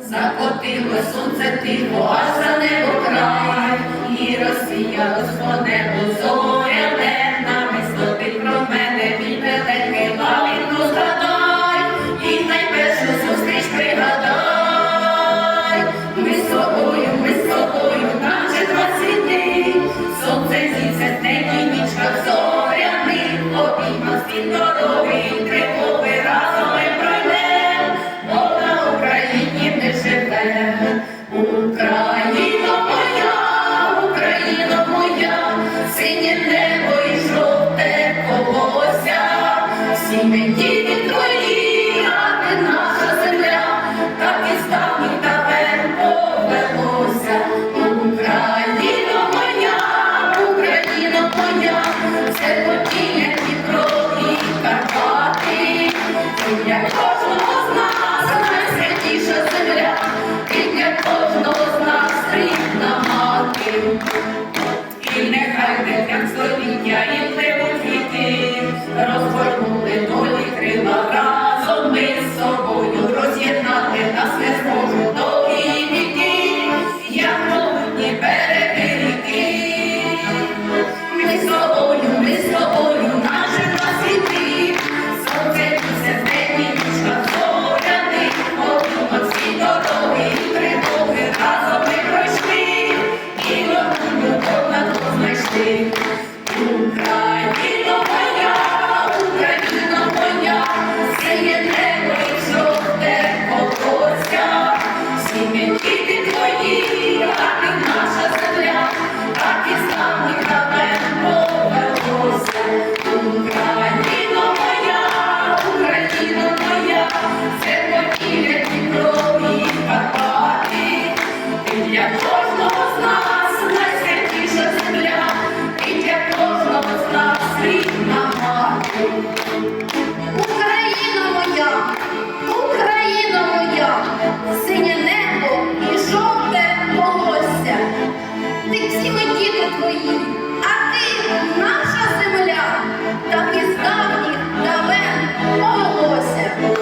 Закотило сонце тихо, аж за небо край, і Росія розгоне у зоряне, нами стопить про мене, мій великий лавіну згадай, і найпершу зустріч пригадай, ми з собою, ми з собою, наче два двадцяти, сонце зі все нічка в Синє небо і жовте колося, всі діти. Deus, nunca